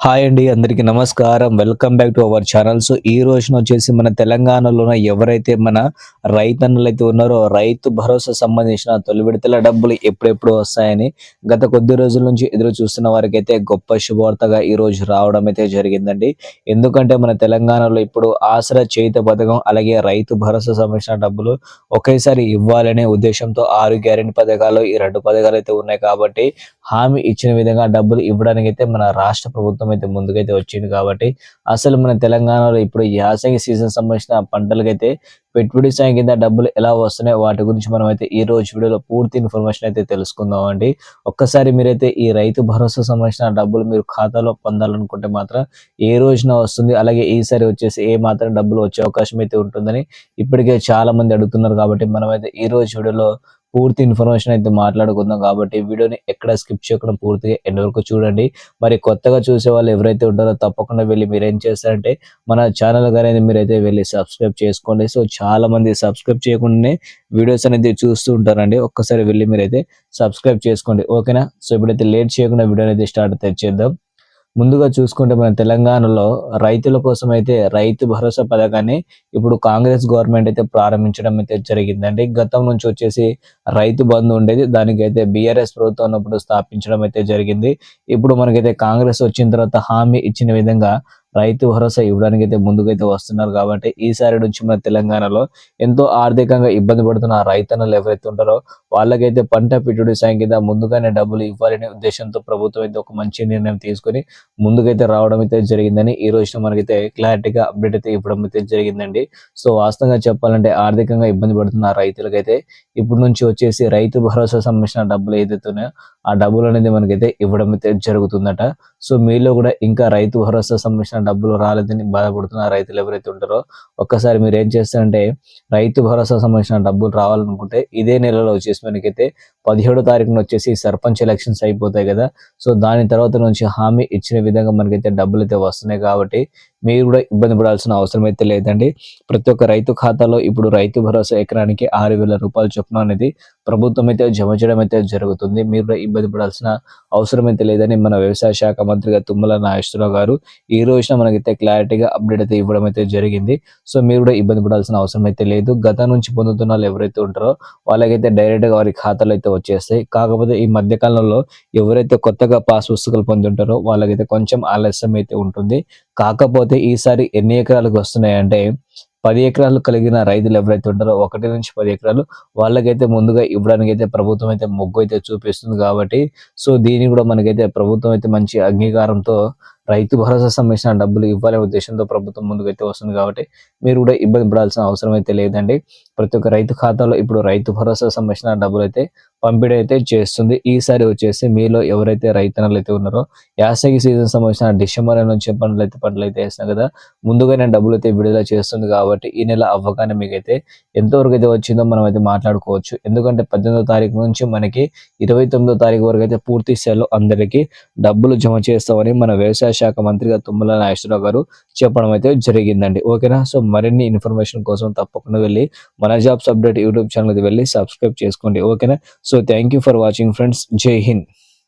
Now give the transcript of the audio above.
Hi అండి అందరికీ నమస్కారం. Welcome back to our channel so ఈ రోజున వచ్చేసి మన తెలంగాణలోన ఎవరైతే మన రైతన్నులు అయితే ఉన్నారో రైతు భరోసా సంబంధించిన తొలి విడతల డబ్బులు ఎప్పుడెప్పుడు వస్తాయని గత కొద్ది రోజుల నుంచి ఎదురు చూస్తున్న వారికి అయితే గొప్ప శుభవార్తగా ఈ రోజు రావడం అయితే జరిగిందండి. ఎందుకంటే మన తెలంగాణలో ఇప్పుడు ఆసరా చేయుత పథకం అలాగే రైతు భరోసా సంబంధించిన డబ్బులు ఒకేసారి ఇవ్వాలనే ఉద్దేశంతో ఆరు గ్యారెంటీ పథకాలు ఈ రెండు పథకాలు అయితే ఉన్నాయి కాబట్టి హామీ ఇచ్చిన విధంగా డబ్బులు ఇవ్వడానికి అయితే మన రాష్ట్ర ప్రభుత్వం అయితే ముందుకైతే వచ్చింది కాబట్టి అసలు మన తెలంగాణలో ఇప్పుడు యాసంగి సీజన్ సంబంధించిన పంటలకైతే పెట్టుబడి సాయం కింద డబ్బులు ఎలా వస్తున్నాయి వాటి గురించి మనం అయితే ఈ రోజు వీడియోలో పూర్తి ఇన్ఫర్మేషన్ అయితే తెలుసుకుందాం అండి. ఒక్కసారి మీరైతే ఈ రైతు భరోసా సంబంధించిన డబ్బులు మీరు ఖాతాలో పొందాలనుకుంటే మాత్రం ఏ రోజున వస్తుంది అలాగే ఈసారి వచ్చేసి ఏ మాత్రం డబ్బులు వచ్చే అవకాశం అయితే ఉంటుందని ఇప్పటికే చాలా మంది అడుగుతున్నారు కాబట్టి మనం అయితే ఈ రోజు వీడియోలో పూర్తి ఇన్ఫర్మేషన్ అయితే మాట్లాడుకుందాం కాబట్టి వీడియోని ఎక్కడ స్కిప్ చేయకుండా పూర్తిగా ఎండ్ వరకు చూడండి. మరి కొత్తగా చూసే వాళ్ళు ఎవరైతే ఉంటారో తప్పకుండా వెళ్ళి మీరు ఏం చేస్తారంటే మన ఛానల్ అనేది మీరైతే వెళ్ళి సబ్స్క్రైబ్ చేసుకోండి. సో చాలా మంది సబ్స్క్రైబ్ చేయకుండానే వీడియోస్ అనేది చూస్తూ ఉంటారండి. ఒక్కసారి వెళ్ళి మీరైతే సబ్స్క్రైబ్ చేసుకోండి. ఓకేనా సో ఇప్పుడైతే లేట్ చేయకుండా వీడియో అనేది స్టార్ట్ తెచ్చేద్దాం ముందుగా చూసుకుంటే మన తెలంగాణలో రైతుల కోసం అయితే రైతు భరోసా పథకాన్ని ఇప్పుడు కాంగ్రెస్ గవర్నమెంట్ అయితే ప్రారంభించడం అయితే జరిగిందండి. గతం నుంచి వచ్చేసి రైతు బంధు ఉండేది. దానికైతే బీఆర్ఎస్ ప్రభుత్వం ఉన్నప్పుడు స్థాపించడం అయితే జరిగింది. ఇప్పుడు మనకైతే కాంగ్రెస్ వచ్చిన తర్వాత హామీ ఇచ్చిన విధంగా రైతు భరోసా ఇవ్వడానికి అయితే ముందుకైతే వస్తున్నారు కాబట్టి ఈసారి నుంచి మన తెలంగాణలో ఎంతో ఆర్థికంగా ఇబ్బంది పడుతున్న ఆ రైతన్నలు ఎవరైతే ఉంటారో వాళ్ళకైతే పంట పెట్టుబడి సాయం కింద ముందుగానే డబ్బులు ఇవ్వాలనే ఉద్దేశంతో ప్రభుత్వం అయితే ఒక మంచి నిర్ణయం తీసుకొని ముందుకైతే రావడం అయితే జరిగిందని ఈ రోజున మనకైతే క్లారిటీగా అప్డేట్ అయితే ఇవ్వడం అయితే జరిగిందండి. సో వాస్తవంగా చెప్పాలంటే ఆర్థికంగా ఇబ్బంది పడుతున్న రైతులకైతే ఇప్పుడు నుంచి వచ్చేసి రైతు భరోసా సంబంధించిన డబ్బులు ఏదైతే ఉన్నాయో ఆ డబ్బులు అనేది మనకైతే ఇవ్వడం అయితే జరుగుతుందట. సో మీలో కూడా ఇంకా రైతు భరోసా సంబంధించిన డబ్బులు రాలేదని బాధపడుతున్న రైతులు ఎవరైతే ఉంటారో ఒక్కసారి మీరు ఏం చేస్తారంటే రైతు భరోసా సంబంధించిన డబ్బులు రావాలనుకుంటే ఇదే నెలలో వచ్చేసి మనకైతే పదిహేడో తారీఖున వచ్చేసి సర్పంచ్ ఎలక్షన్స్ అయిపోతాయి కదా. సో దాని తర్వాత నుంచి హామీ ఇచ్చిన విధంగా మనకైతే డబ్బులు అయితే వస్తున్నాయి కాబట్టి మీరు కూడా ఇబ్బంది పడాల్సిన అవసరం అయితే లేదండి. ప్రతి ఒక్క రైతు ఖాతాలో ఇప్పుడు రైతు భరోసా ఎకరానికి ఆరు వేల రూపాయలు చొప్పున అనేది ప్రభుత్వం అయితే జమ చేయడం అయితే జరుగుతుంది. మీరు కూడా ఇబ్బంది పడాల్సిన అవసరం అయితే లేదని మన వ్యవసాయ శాఖ మంత్రిగా తుమ్మల నాగేశ్వరరావు గారు ఈ రోజున మనకైతే క్లారిటీగా అప్డేట్ అయితే ఇవ్వడం అయితే జరిగింది. సో మీరు కూడా ఇబ్బంది పడాల్సిన అవసరం అయితే లేదు. గత నుంచి పొందుతున్న వాళ్ళు ఎవరైతే ఉంటారో వాళ్ళకైతే డైరెక్ట్గా వారి ఖాతాలు అయితే వచ్చేస్తాయి. కాకపోతే ఈ మధ్యకాలంలో ఎవరైతే కొత్తగా పాస్ పుస్తకాలు పొందుంటారో వాళ్ళకైతే కొంచెం ఆలస్యం అయితే ఉంటుంది. కాకపోతే ఈసారి ఎన్ని ఎకరాలకు వస్తున్నాయంటే పది ఎకరాలు కలిగిన రైతులు ఎవరైతే ఉంటారో ఒకటి నుంచి పది ఎకరాలు వాళ్ళకైతే ముందుగా ఇవ్వడానికి అయితే ప్రభుత్వం అయితే మొగ్గు అయితే చూపిస్తుంది కాబట్టి సో దీన్ని కూడా మనకైతే ప్రభుత్వం అయితే మంచి అంగీకారంతో రైతు భరోసా సంబంధించిన డబ్బులు ఇవ్వాలనే ఉద్దేశంతో ప్రభుత్వం ముందుకైతే వస్తుంది కాబట్టి మీరు కూడా ఇబ్బంది పడాల్సిన అవసరం అయితే లేదండి. ప్రతి ఒక్క రైతు ఖాతాలో ఇప్పుడు రైతు భరోసా సంబంధించిన డబ్బులు అయితే పంపిణీ అయితే చేస్తుంది. ఈసారి వచ్చేసి మీలో ఎవరైతే రైతన్నలు అయితే ఉన్నారో యాసగి సీజన్ సంబంధించిన డిసెంబర్ నుంచి పనులు అయితే పంటలు అయితే వేసినాం కదా ముందుగానే డబ్బులు అయితే విడుదల చేస్తుంది కాబట్టి ఈ నెల అవ్వగానే మీకైతే ఎంతవరకు అయితే వచ్చిందో మనం అయితే మాట్లాడుకోవచ్చు. ఎందుకంటే పద్దెనిమిదో తారీఖు నుంచి మనకి ఇరవై తొమ్మిదో తారీఖు వరకు అయితే పూర్తి స్థాయిలో అందరికీ డబ్బులు జమ చేస్తామని మన వ్యవసాయ శాఖ మంత్రిగా తుమ్మల నాగేశ్వరరావు గారు చెప్పడం అయితే జరిగిందండి. ఓకేనా? సో మరిన్ని ఇన్ఫర్మేషన్ కోసం తప్పకుండా వెళ్ళి మన జాబ్స్ అప్డేట్ యూట్యూబ్ ఛానల్కి వెళ్ళి సబ్స్క్రైబ్ చేసుకోండి. ఓకేనా so thank you for watching friends Jai Hind